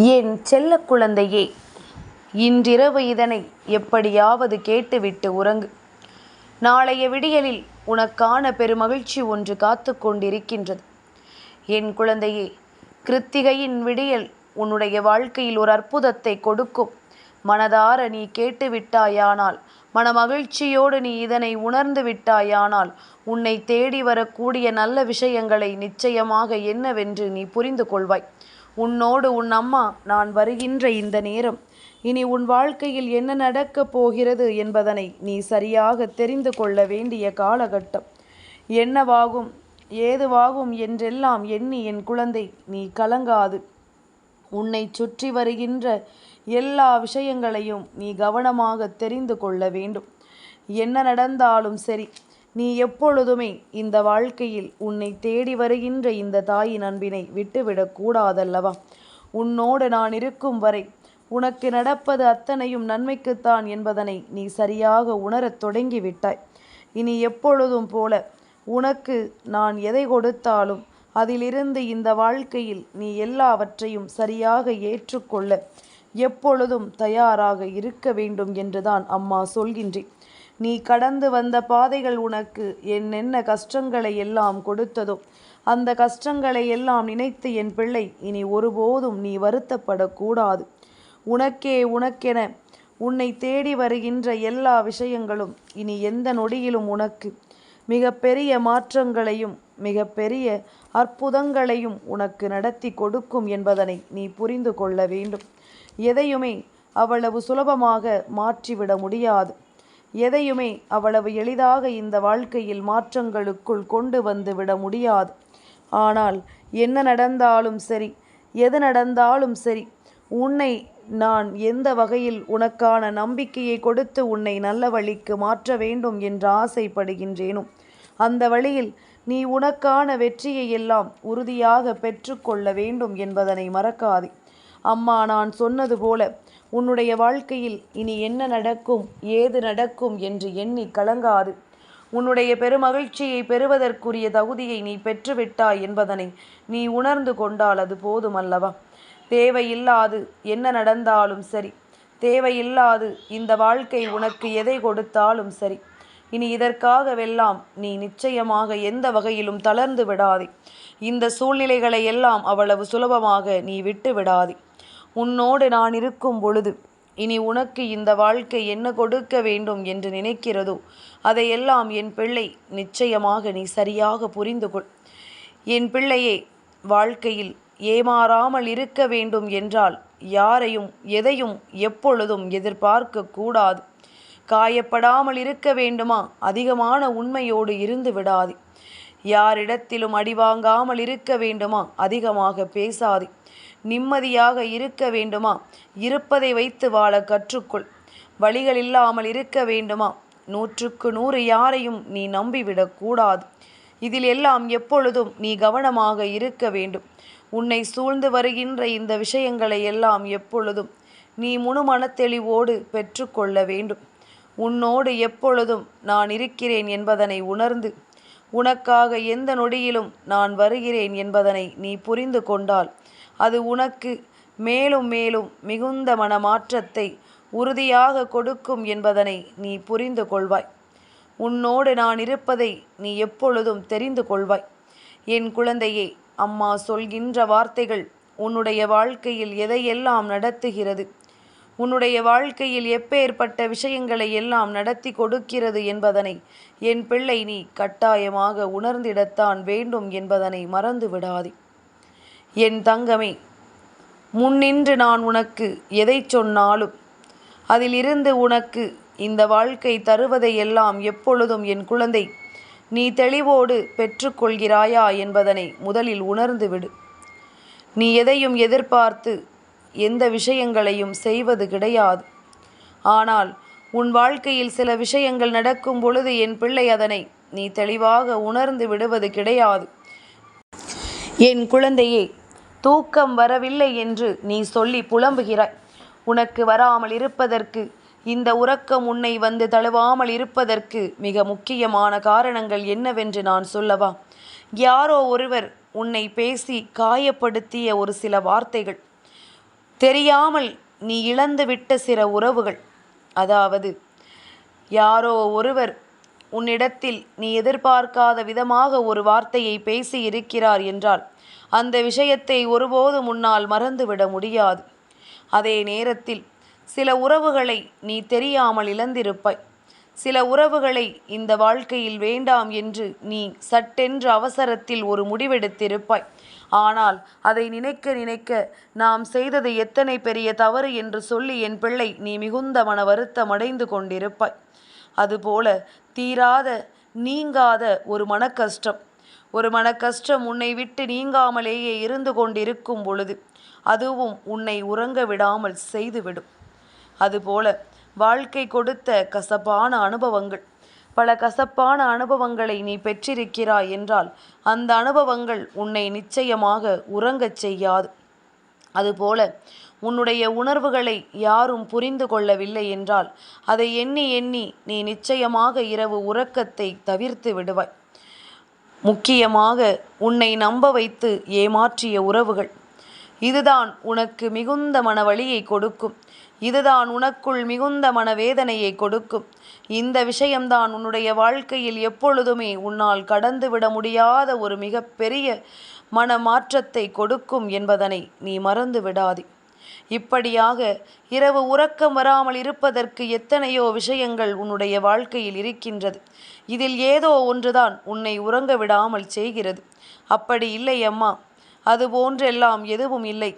என் செல்ல குழந்தையே இன்றிரவு இதனை எப்படியாவது கேட்டுவிட்டு உறங்கு. நாளைய விடியலில் உனக்கான பெருமகிழ்ச்சி ஒன்று காத்து கொண்டிருக்கின்றது. என் குழந்தையே கிருத்திகையின் விடியல் உன்னுடைய வாழ்க்கையில் ஒரு அற்புதத்தை கொடுக்கும். மனதார நீ கேட்டு விட்டாயானால் மனமகிழ்ச்சியோடு நீ இதனை உணர்ந்து விட்டாயானால் உன்னை தேடி வரக்கூடிய நல்ல விஷயங்களை நிச்சயமாக என்னவென்று நீ புரிந்து கொள்வாய். உன்னோடு உன் அம்மா நான் வருகின்ற இந்த நேரம். இனி உன் வாழ்க்கையில் என்ன நடக்கப் போகிறது என்பதனை நீ சரியாக தெரிந்து கொள்ள வேண்டிய காலகட்டம். என்னவாகும் ஏதுவாகும் என்றெல்லாம் எண்ணி என் குழந்தை நீ கலங்காது. உன்னை சுற்றி வருகின்ற எல்லா விஷயங்களையும் நீ கவனமாக தெரிந்து கொள்ள வேண்டும். என்ன நடந்தாலும் சரி நீ எப்பொழுதுமே இந்த வாழ்க்கையில் உன்னை தேடி வருகின்ற இந்த தாயின் அன்பினை விட்டுவிடக் கூடாதல்லவா? உன்னோடு நான் இருக்கும் வரை உனக்கு நடப்பது அத்தனையும் நன்மைக்குத்தான் என்பதனை நீ சரியாக உணரத் தொடங்கிவிட்டாய். இனி எப்பொழுதும் போல உனக்கு நான் எதை கொடுத்தாலும் அதிலிருந்து இந்த வாழ்க்கையில் நீ எல்லாவற்றையும் சரியாக ஏற்றுக்கொள்ள எப்பொழுதும் தயாராக இருக்க வேண்டும் என்றுதான் அம்மா சொல்கின்றேன் நீ கடந்து வந்த பாதைகள் உனக்கு என்னென்ன கஷ்டங்களை எல்லாம் கொடுத்ததோ அந்த கஷ்டங்களை எல்லாம் நினைத்து என் பிள்ளை இனி ஒருபோதும் நீ வருத்தப்படக்கூடாது. உனக்கே உனக்கென உன்னை தேடி வருகின்ற எல்லா விஷயங்களும் இனி எந்த நொடியிலும் உனக்கு மிக பெரிய மாற்றங்களையும் மிக பெரிய அற்புதங்களையும் உனக்கு நடத்தி கொடுக்கும் என்பதனை நீ புரிந்து கொள்ள வேண்டும். எதையுமே அவ்வளவு சுலபமாக மாற்றிவிட முடியாது. எதையுமே அவ்வளவு எளிதாக இந்த வாழ்க்கையில் மாற்றங்களுக்குள் கொண்டு வந்து விட முடியாது. ஆனால் என்ன நடந்தாலும் சரி எது நடந்தாலும் சரி உன்னை நான் எந்த வகையில் உனக்கான நம்பிக்கையை கொடுத்து உன்னை நல்ல வழிக்கு மாற்ற வேண்டும் என்று ஆசைப்படுகின்றேனோ அந்த வழியில் நீ உனக்கான வெற்றியை எல்லாம் உறுதியாக பெற்றுக்கொள்ள வேண்டும் என்பதனை மறக்காதே. அம்மா நான் சொன்னது போல உன்னுடைய வாழ்க்கையில் இனி என்ன நடக்கும் ஏது நடக்கும் என்று எண்ணி கலங்காது. உன்னுடைய பெருமகிழ்ச்சியை பெறுவதற்குரிய தகுதியை நீ பெற்றுவிட்டாய் என்பதனை நீ உணர்ந்து கொண்டால் அது போதுமல்லவா? தேவையில்லாது என்ன நடந்தாலும் சரி. தேவையில்லாது இந்த வாழ்க்கை உனக்கு எதை கொடுத்தாலும் சரி. இனி இதற்காகவெல்லாம் நீ நிச்சயமாக எந்த வகையிலும் தளர்ந்து விடாதே. இந்த சூழ்நிலைகளை எல்லாம் அவ்வளவு சுலபமாக நீ விட்டு விடாதே. உன்னோடு நான் இருக்கும் பொழுது இனி உனக்கு இந்த வாழ்க்கை என்ன கொடுக்க வேண்டும் என்று நினைக்கிறதோ அதையெல்லாம் என் பிள்ளை நிச்சயமாக நீ சரியாக புரிந்து கொள். என் பிள்ளையே வாழ்க்கையில் ஏமாறாமல் இருக்க வேண்டும் என்றால் யாரையும் எதையும் எப்பொழுதும் எதிர்பார்க்க கூடாது. காயப்படாமல் இருக்க வேண்டுமா? அதிகமான உண்மையோடு இருந்து விடாது. யாரிடத்திலும் அடிவாங்காமல் இருக்க வேண்டுமா? அதிகமாக பேசாதே. நிம்மதியாக இருக்க வேண்டுமா? இருப்பதை வைத்து வாழ கற்றுக்கொள். வழிகள் இல்லாமல் இருக்க வேண்டுமா? நூற்றுக்கு நூறு யாரையும் நீ நம்பிவிடக் கூடாது. இதில் எல்லாம் எப்பொழுதும் நீ கவனமாக இருக்க வேண்டும். உன்னை சூழ்ந்து வருகின்ற இந்த விஷயங்களை எல்லாம் எப்பொழுதும் நீ முணுமனத்தெளிவோடு பெற்றுக்கொள்ள வேண்டும். உன்னோடு எப்பொழுதும் நான் இருக்கிறேன் என்பதனை உணர்ந்து உனக்காக எந்த நொடியிலும் நான் வருகிறேன் என்பதனை நீ புரிந்து கொண்டால் அது உனக்கு மேலும் மேலும் மிகுந்த மனமாற்றத்தை உறுதியாக கொடுக்கும் என்பதனை நீ புரிந்து கொள்வாய். உன்னோடு நான் இருப்பதை நீ எப்பொழுதும் தெரிந்து கொள்வாய். என் குழந்தையே அம்மா சொல்கின்ற வார்த்தைகள் உன்னுடைய வாழ்க்கையில் எதையெல்லாம் நடத்துகிறது? உன்னுடைய வாழ்க்கையில் எப்பேற்பட்ட விஷயங்களை எல்லாம் நடத்தி கொடுக்கிறது என்பதனை என் பிள்ளை நீ கட்டாயமாக உணர்ந்திடத்தான் வேண்டும் என்பதனை மறந்து விடாதே என் தங்கமே முன்னின்று நான் உனக்கு எதை சொன்னாலும் அதிலிருந்து உனக்கு இந்த வாழ்க்கை தருவதையெல்லாம் எப்பொழுதும் என் குழந்தை நீ தெளிவோடு பெற்றுக்கொள்கிறாயா என்பதனை முதலில் உணர்ந்து விடு நீ எதையும் எதிர்பார்த்து எந்த விஷயங்களையும் செய்வது கிடையாது. ஆனால் உன் வாழ்க்கையில் சில விஷயங்கள் நடக்கும் பொழுது என் பிள்ளை அதனை நீ தெளிவாக உணர்ந்து விடுவது கிடையாது. என் குழந்தையே தூக்கம் வரவில்லை என்று நீ சொல்லி புலம்புகிறாய். உனக்கு வராமல் இருப்பதற்கு இந்த உறக்கம் உன்னை வந்து தழுவாமல் இருப்பதற்கு மிக முக்கியமான காரணங்கள் என்னவென்று நான் சொல்லவா? யாரோ ஒருவர் உன்னை பேசி காயப்படுத்திய ஒரு சில வார்த்தைகள். தெரியாமல் நீ இழந்துவிட்ட சில உறவுகள். அதாவது யாரோ ஒருவர் உன்னிடத்தில் நீ எதிர்பார்க்காத விதமாக ஒரு வார்த்தையை பேசி இருக்கிறார் என்றால் அந்த விஷயத்தை ஒருபோதும் முன்னால் மறந்துவிட முடியாது. அதே நேரத்தில் சில உறவுகளை நீ தெரியாமல் இழந்திருப்பாய். சில உறவுகளை இந்த வாழ்க்கையில் வேண்டாம் என்று நீ சட்டென்று அவசரத்தில் ஒரு முடிவெடுத்திருப்பாய். ஆனால் அதை நினைக்க நினைக்க நாம் செய்தது எத்தனை பெரிய தவறு என்று சொல்லி என் பிள்ளை நீ மிகுந்த மன வருத்தம் அடைந்து கொண்டிருப்பாய். அதுபோல தீராத நீங்காத ஒரு மனக்கஷ்டம். ஒரு மன கஷ்டம் உன்னை விட்டு நீங்காமலேயே இருந்து கொண்டிருக்கும் பொழுது அதுவும் உன்னை உறங்க விடாமல் செய்துவிடும். அதுபோல வாழ்க்கை கொடுத்த கசப்பான அனுபவங்கள். பல கசப்பான அனுபவங்களை நீ பெற்றிருக்கிறாய் என்றால் அந்த அனுபவங்கள் உன்னை நிச்சயமாக உறங்கச் செய்யாது. அதுபோல உன்னுடைய உணர்வுகளை யாரும் புரிந்து கொள்ளவில்லை என்றால் அதை எண்ணி எண்ணி நீ நிச்சயமாக இரவு உறக்கத்தை தவிர்த்து விடுவாய். முக்கியமாக உன்னை நம்ப வைத்து ஏமாற்றிய உறவுகள். இதுதான் உனக்கு மிகுந்த மனவழியை கொடுக்கும். இதுதான் உனக்குள் மிகுந்த மனவேதனையை கொடுக்கும். இந்த விஷயம்தான் உன்னுடைய வாழ்க்கையில் எப்பொழுதுமே உன்னால் கடந்துவிட முடியாத ஒரு மிகப்பெரிய மன மாற்றத்தை கொடுக்கும் என்பதனை நீ மறந்து விடாதே. இப்படியாக இரவு உறக்கம் வராமல் இருப்பதற்கு எத்தனையோ விஷயங்கள் உன்னுடைய வாழ்க்கையில் இருக்கின்றது. இதில் ஏதோ ஒன்றுதான் உன்னை உறங்க விடாமல் செய்கிறது. அப்படி இல்லை அம்மா அது போன்றெல்லாம் எதுவும் இல்லை.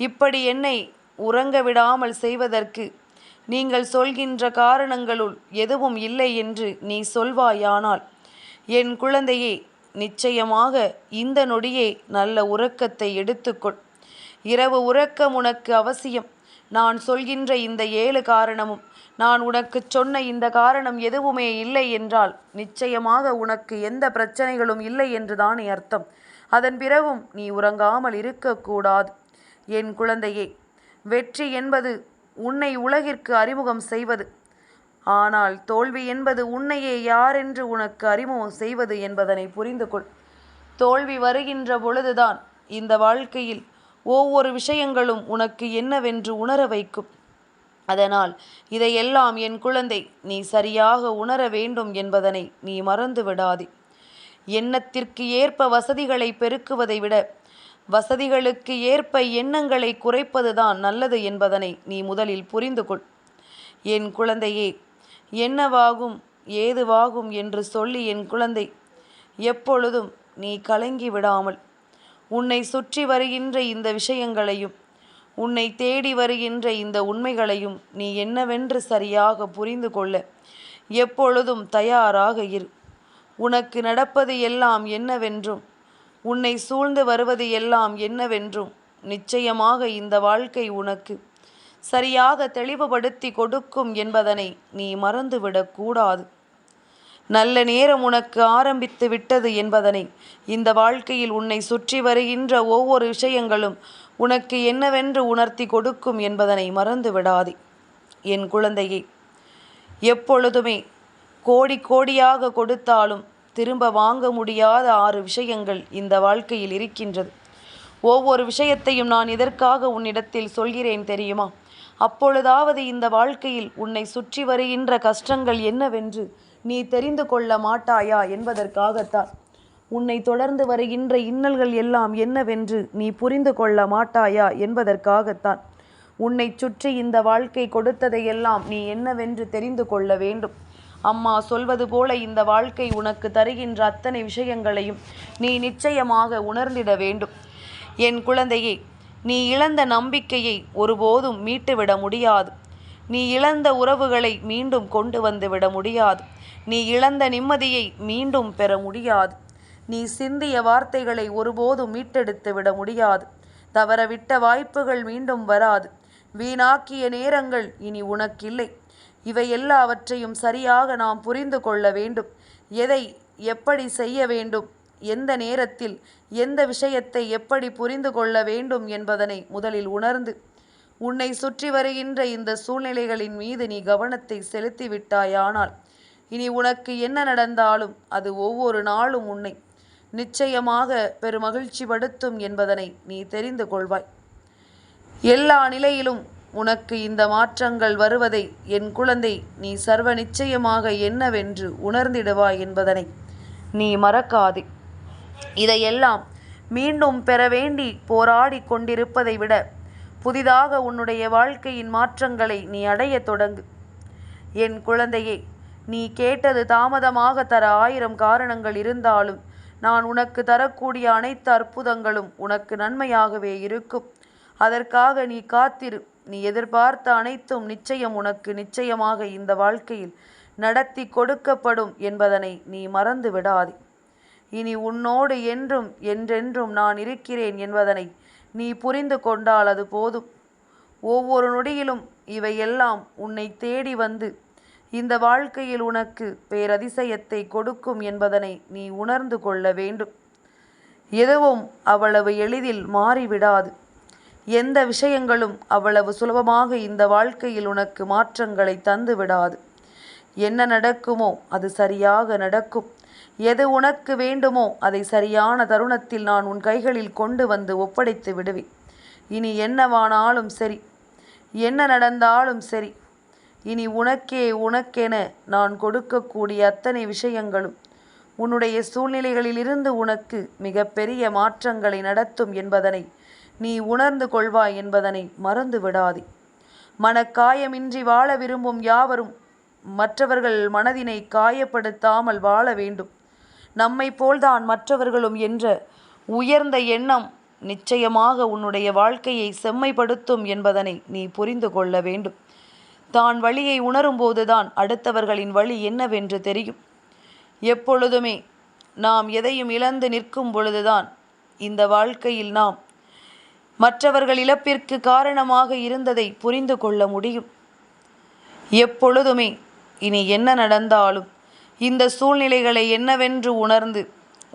இப்படி என்னை உறங்க விடாமல் செய்வதற்கு நீங்கள் சொல்கின்ற காரணங்களுள் எதுவும் இல்லை என்று நீ சொல்வாயானால் என் குழந்தையே நிச்சயமாக இந்த நொடியே நல்ல உறக்கத்தை எடுத்துக்கொள். இரவு உறக்கம் உனக்கு அவசியம். நான் சொல்கின்ற இந்த ஏழு காரணமும் நான் உனக்கு சொன்ன இந்த காரணம் எதுவுமே இல்லை என்றால் நிச்சயமாக உனக்கு எந்த பிரச்சனைகளும் இல்லை என்றுதான் அர்த்தம். அதன் பிறகும் நீ உறங்காமல் இருக்கக்கூடாது. என் குழந்தையே வெற்றி என்பது உன்னை உலகிற்கு அறிமுகம் செய்வது. ஆனால் தோல்வி என்பது உன்னையே யாரென்று உனக்கு அறிமுகம் செய்வது என்பதனை புரிந்து கொள் தோல்வி வருகின்ற பொழுதுதான் இந்த வாழ்க்கையில் ஒவ்வொரு விஷயங்களும் உனக்கு என்னவென்று உணர வைக்கும். அதனால் இதையெல்லாம் என் குழந்தை நீ சரியாக உணர வேண்டும் என்பதனை நீ மறந்து விடாதே. எண்ணத்திற்கு ஏற்ப வசதிகளை பெருக்குவதை விட வசதிகளுக்கு ஏற்ப எண்ணங்களை குறைப்பதுதான் நல்லது என்பதனை நீ முதலில் புரிந்து கொள் என் குழந்தையே என்னவாகும் ஏதுவாகும் என்று சொல்லி என் குழந்தை எப்பொழுதும் நீ கலங்கி விடாமல் உன்னை சுற்றி வருகின்ற இந்த விஷயங்களையும் உன்னை தேடி வருகின்ற இந்த உண்மைகளையும் நீ என்னவென்று சரியாக புரிந்து கொள்ள எப்பொழுதும் தயாராக இரு. உனக்கு நடப்பது எல்லாம் என்னவென்றும் உன்னை சூழ்ந்து வருவது எல்லாம் என்னவென்றும் நிச்சயமாக இந்த வாழ்க்கை உனக்கு சரியாக தெளிவுபடுத்தி கொடுக்கும் என்பதனை நீ மறந்துவிடக் கூடாது. நல்ல நேரம் உனக்கு ஆரம்பித்து விட்டது என்பதனை. இந்த வாழ்க்கையில் உன்னை சுற்றி வருகின்ற ஒவ்வொரு விஷயங்களும் உனக்கு என்னவென்று உணர்த்தி கொடுக்கும் என்பதனை மறந்து விடாதே. என் குழந்தையை எப்பொழுதுமே கோடி கோடியாக கொடுத்தாலும் திரும்ப வாங்க முடியாத ஆறு விஷயங்கள் இந்த வாழ்க்கையில் இருக்கின்றது. ஒவ்வொரு விஷயத்தையும் நான் இதற்காக உன்னிடத்தில் சொல்கிறேன் தெரியுமா? அப்பொழுதாவது இந்த வாழ்க்கையில் உன்னை சுற்றி வருகின்ற கஷ்டங்கள் என்னவென்று நீ தெரிந்து கொள்ள மாட்டாயா என்பதற்காகத்தான். உன்னை தொடர்ந்து வருகின்ற இன்னல்கள் எல்லாம் என்னவென்று நீ புரிந்து கொள்ள மாட்டாயா என்பதற்காகத்தான். உன்னை சுற்றி இந்த வாழ்க்கை கொடுத்ததையெல்லாம் நீ என்னவென்று தெரிந்து கொள்ள வேண்டும். அம்மா சொல்வது போல இந்த வாழ்க்கை உனக்கு தருகின்ற அத்தனை விஷயங்களையும் நீ நிச்சயமாக உணர்ந்திட வேண்டும். என் குழந்தையே நீ இழந்த நம்பிக்கையை ஒருபோதும் மீட்டுவிட முடியாது. நீ இழந்த உறவுகளை மீண்டும் கொண்டு வந்து விட முடியாது. நீ இழந்த நிம்மதியை மீண்டும் பெற முடியாது. நீ சிந்திய வார்த்தைகளை ஒருபோதும் மீட்டெடுத்து விட முடியாது. தவறவிட்ட வாய்ப்புகள் மீண்டும் வராது. வீணாக்கிய நேரங்கள் இனி உனக்கில்லை. இவை எல்லாவற்றையும் சரியாக நாம் புரிந்து கொள்ள வேண்டும். எதை எப்படி செய்ய வேண்டும்? எந்த நேரத்தில்? எந்த விஷயத்தை எப்படி புரிந்து கொள்ள வேண்டும் என்பதனை முதலில் உணர்ந்து உன்னை சுற்றி வருகின்ற இந்த சூழ்நிலைகளின் மீது நீ கவனத்தை செலுத்திவிட்டாயானால் இனி உனக்கு என்ன நடந்தாலும் அது ஒவ்வொரு நாளும் உன்னை நிச்சயமாக பெருமகிழ்ச்சி படுத்தும் என்பதனை நீ தெரிந்து கொள்வாய். எல்லா நிலையிலும் உனக்கு இந்த மாற்றங்கள் வருவதை என் குழந்தை நீ சர்வ நிச்சயமாக என்னவென்று உணர்ந்திடுவாய் என்பதனை நீ மறக்காதே. இதையெல்லாம் மீண்டும் பெற வேண்டி போராடி கொண்டிருப்பதை விட புதிதாக உன்னுடைய வாழ்க்கையின் மாற்றங்களை நீ அடையத் தொடங்கு. என் குழந்தையே நீ கேட்டது தாமதமாக தர ஆயிரம் காரணங்கள் இருந்தாலும் நான் உனக்கு தரக்கூடிய அனைத்து அற்புதங்களும் உனக்கு நன்மையாகவே இருக்கும். அதற்காக நீ காத்திரு. நீ எதிர்பார்த்த அனைத்தும் நிச்சயம் உனக்கு நிச்சயமாக இந்த வாழ்க்கையில் நடத்தி கொடுக்கப்படும் என்பதனை நீ மறந்து விடாதே. இனி உன்னோடு என்றும் என்றென்றும் நான் இருக்கிறேன் என்பதனை நீ புரிந்து கொண்டால் அது போதும். ஒவ்வொரு நொடியிலும் இவையெல்லாம் உன்னை தேடி வந்து இந்த வாழ்க்கையில் உனக்கு பேரதிசயத்தை கொடுக்கும் என்பதனை நீ உணர்ந்து கொள்ள வேண்டும். எதுவும் அவ்வளவு எளிதில் மாறிவிடாது. எந்த விஷயங்களும் அவ்வளவு சுலபமாக இந்த வாழ்க்கையில் உனக்கு மாற்றங்களை தந்து விடாது. என்ன நடக்குமோ அது சரியாக நடக்கும். எது உனக்கு வேண்டுமோ அதை சரியான தருணத்தில் நான் உன் கைகளில் கொண்டு வந்து ஒப்படைத்து விடுவேன். இனி என்னவானாலும் சரி. என்ன நடந்தாலும் சரி. இனி உனக்கே உனக்கென நான் கொடுக்கக்கூடிய அத்தனை விஷயங்களும் உன்னுடைய சூழ்நிலைகளிலிருந்து உனக்கு மிகப்பெரிய மாற்றங்களை நடத்தும் என்பதனை நீ உணர்ந்து கொள்வாய் என்பதனை மறந்து விடாதே. மனக்காயமின்றி வாழ விரும்பும் யாவரும் மற்றவர்கள் மனதினை காயப்படுத்தாமல் வாழ வேண்டும். நம்மை போல்தான் மற்றவர்களும் என்ற உயர்ந்த எண்ணம் நிச்சயமாக உன்னுடைய வாழ்க்கையை செம்மைப்படுத்தும் என்பதனை நீ புரிந்து கொள்ள வேண்டும். தான் வழியை உணரும்போதுதான் அடுத்தவர்களின் வழி என்னவென்று தெரியும். எப்பொழுதுமே நாம் எதையும் இழந்து நிற்கும் பொழுதுதான் இந்த வாழ்க்கையில் நாம் மற்றவர்கள் இழப்பிற்கு காரணமாக இருந்ததை புரிந்து கொள்ள முடியும். எப்பொழுதுமே இனி என்ன நடந்தாலும் இந்த சூழ்நிலைகளை என்னவென்று உணர்ந்து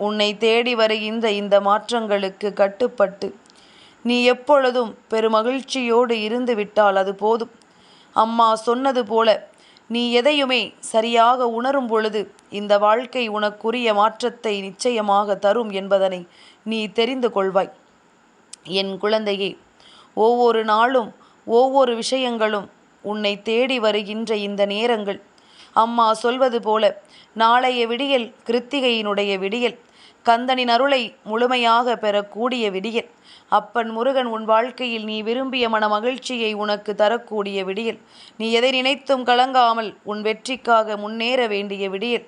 உன்னை தேடி வருகின்ற இந்த மாற்றங்களுக்கு கட்டுப்பட்டு நீ எப்பொழுதும் பெருமகிழ்ச்சியோடு இருந்து விட்டால் அது போதும். அம்மா சொன்னது போல நீ எதையுமே சரியாக உணரும் பொழுது இந்த வாழ்க்கை உனக்குரிய மாற்றத்தை நிச்சயமாக தரும் என்பதனை நீ தெரிந்து கொள்வாய். என் குழந்தையே ஒவ்வொரு நாளும் ஒவ்வொரு விஷயங்களும் உன்னை தேடி வருகின்ற இந்த நேரங்கள். அம்மா சொல்வது போல நாளைய விடியல் கிருத்திகையினுடைய விடியல் கந்தனின் அருளை முழுமையாக பெறக்கூடிய விடியல். அப்பன் முருகன் உன் வாழ்க்கையில் நீ விரும்பிய மன மகிழ்ச்சியை உனக்கு தரக்கூடிய விடியல். நீ எதை நினைத்தும் கலங்காமல் உன் வெற்றிக்காக முன்னேற வேண்டிய விடியல்.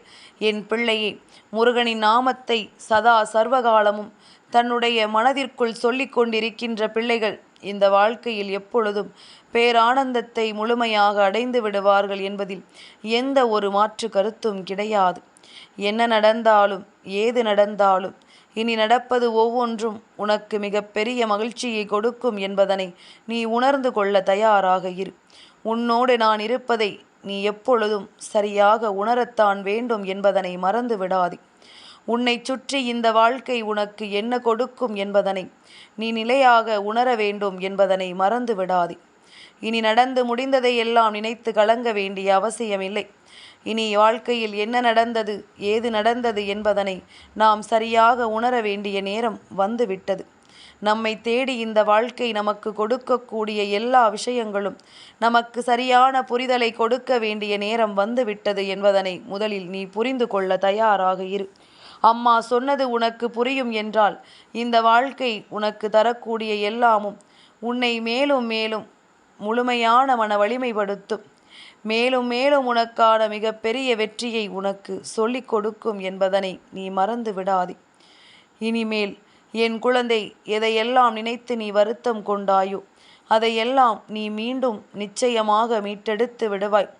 என் பிள்ளையே முருகனின் நாமத்தை சதா சர்வகாலமும் தன்னுடைய மனதிற்குள் சொல்லிக் கொண்டிருக்கின்ற பிள்ளைகள் இந்த வாழ்க்கையில் எப்பொழுதும் பேரானந்தத்தை முழுமையாக அடைந்து விடுவார்கள் என்பதில் எந்த ஒரு மாற்று கருத்தும் கிடையாது. என்ன நடந்தாலும் ஏது நடந்தாலும் இனி நடப்பது ஒவ்வொன்றும் உனக்கு மிகப்பெரிய மகிழ்ச்சியை கொடுக்கும் என்பதனை நீ உணர்ந்து கொள்ள தயாராக இரு. உன்னோடு நான் இருப்பதை நீ எப்பொழுதும் சரியாக உணரத்தான் வேண்டும் என்பதனை மறந்து விடாதே. உன்னை சுற்றி இந்த வாழ்க்கை உனக்கு என்ன கொடுக்கும் என்பதனை நீ நிலையாக உணர வேண்டும் என்பதனை மறந்து விடாதே. இனி நடந்து முடிந்ததை எல்லாம் நினைத்து கலங்க வேண்டிய அவசியமில்லை. இனி வாழ்க்கையில் என்ன நடந்தது ஏது நடந்தது என்பதனை நாம் சரியாக உணர வேண்டிய நேரம் வந்துவிட்டது. நம்மை தேடி இந்த வாழ்க்கை நமக்கு கொடுக்கக்கூடிய எல்லா விஷயங்களும் நமக்கு சரியான புரிதலை கொடுக்க வேண்டிய நேரம் வந்துவிட்டது என்பதனை முதலில் நீ புரிந்து கொள்ள தயாராக இரு. அம்மா சொன்னது உனக்கு புரியும் என்றால் இந்த வாழ்க்கை உனக்கு தரக்கூடிய எல்லாமும் உன்னை மேலும் மேலும் முழுமையான மன வலிமைப்படுத்தும். மேலும் மேலும் உனக்கான மிகப்பெரிய வெற்றியை உனக்கு சொல்லிக் கொடுக்கும் என்பதனை நீ மறந்து விடாதே. இனிமேல் என் குழந்தை எதையெல்லாம் நினைத்து நீ வருத்தம் கொண்டாயோ அதையெல்லாம் நீ மீண்டும் நிச்சயமாக மீட்டெடுத்து விடுவாய்.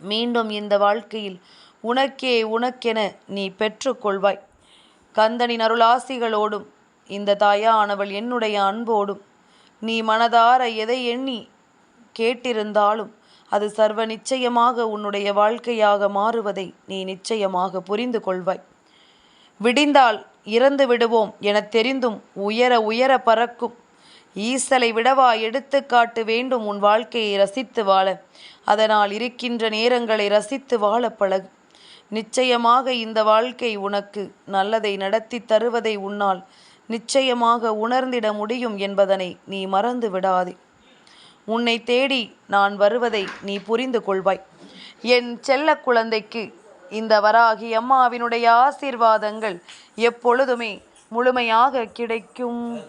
மீண்டும் இந்த வாழ்க்கையில் உனக்கே உனக்கென நீ பெற்றுக்கொள்வாய் கந்தனின் அருளாசிகளோடும் இந்த தாயானவள் என்னுடைய அன்போடும் நீ மனதார எதை எண்ணி கேட்டிருந்தாலும் அது சர்வ நிச்சயமாக உன்னுடைய வாழ்க்கையாக மாறுவதை நீ நிச்சயமாக புரிந்து கொள்வாய். விடிந்தால் இறந்து விடுவோம் என தெரிந்தும் உயர உயர பறக்கும். ஈசலை விடவா எடுத்துக்காட்டு வேண்டும் உன் வாழ்க்கையை ரசித்து வாழ. அதனால் இருக்கின்ற நேரங்களை ரசித்து வாழ பழகு. நிச்சயமாக இந்த வாழ்க்கை உனக்கு நல்லதை நடத்தி தருவதை உன்னால் நிச்சயமாக உணர்ந்திட முடியும் என்பதனை நீ மறந்து விடாதே. உன்னை தேடி நான் வருவதை நீ புரிந்து கொள்வாய். என் செல்ல குழந்தைக்கு இந்த வராகி அம்மாவினுடைய ஆசீர்வாதங்கள் எப்பொழுதுமே முழுமையாக கிடைக்கும்.